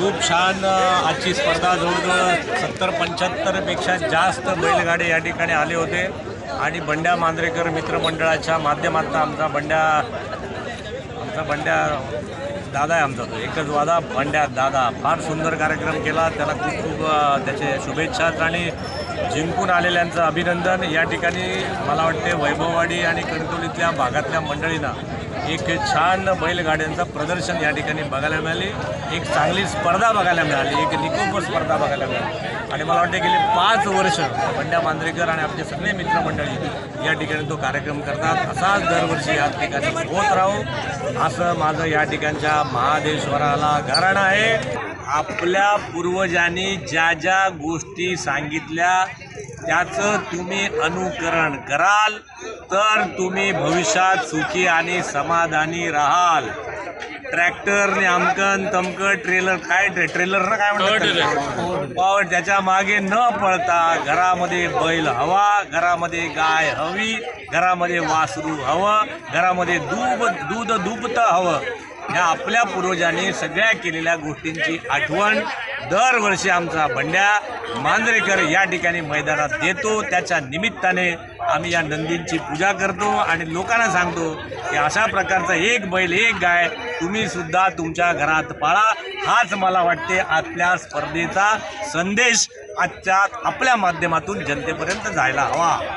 खूप छान आजची स्पर्धा जवळजवळ सत्तर पंच्याहत्तरपेक्षा जास्त बैलगाडे या ठिकाणी आले होते. आणि बंड्या मांजरेकर मित्रमंडळाच्या माध्यमातून आमचा बंड्या आमचा बंड्या दादा आहे आमचा तो एकच वादा बंड्या दादा. फार सुंदर कार्यक्रम केला त्याला खूप खूप त्याचे शुभेच्छाच आणि जिंकून आलेल्यांचं अभिनंदन. या ठिकाणी मला वाटते वैभववाडी आणि कणकवलीतल्या भागातल्या मंडळींना एक छान बैलगाड्यांचं प्रदर्शन या ठिकाणी बघायला मिळाली. एक चांगली स्पर्धा बघायला मिळाली. एक निकोप स्पर्धा बघायला मिळाली. आणि मला वाटते गेली पाच वर्ष बंड्या मांजरेकर आणि आपले सगळे मित्रमंडळी या ठिकाणी तो कार्यक्रम करतात. असाच दरवर्षी या ठिकाणी होत राहू. असं माझं या ठिकाणच्या महादेश्वराला कारण आहे. आपल्या पूर्वजांनी ज्या ज्या गोष्टी सांगितल्या त्याचं तुम्ही अनुकरण कराल तर तुम्ही भविष्यात सुखी आणि समाधानी राहाल. ट्रॅक्टरने अमकन तमकन ट्रेलर काय ट्रे ट्रेलरनं काय म्हणतात पावर त्याच्यामागे न पळता घरामध्ये बैल हवा घरामध्ये गाय हवी घरामध्ये वासरू हवं घरामध्ये दूध दूध दुभतं हवं. ह्या आपल्या पूर्वजांनी सगळ्या केलेल्या गोष्टींची आठवण दरवर्षी आमचा बंड्या मांजरेकर या ठिकाणी मैदानात देतो. त्याच्या निमित्ताने आम्ही या नंदींची पूजा करतो आणि लोकांना सांगतो की अशा प्रकारचा एक बैल एक गाय तुम्ही सुद्धा तुमच्या घरात पाळा. हाच मला वाटते आपल्या स्पर्धेचा संदेश. आजच्या आपल्या माध्यमातून जनतेपर्यंत जायला हवा.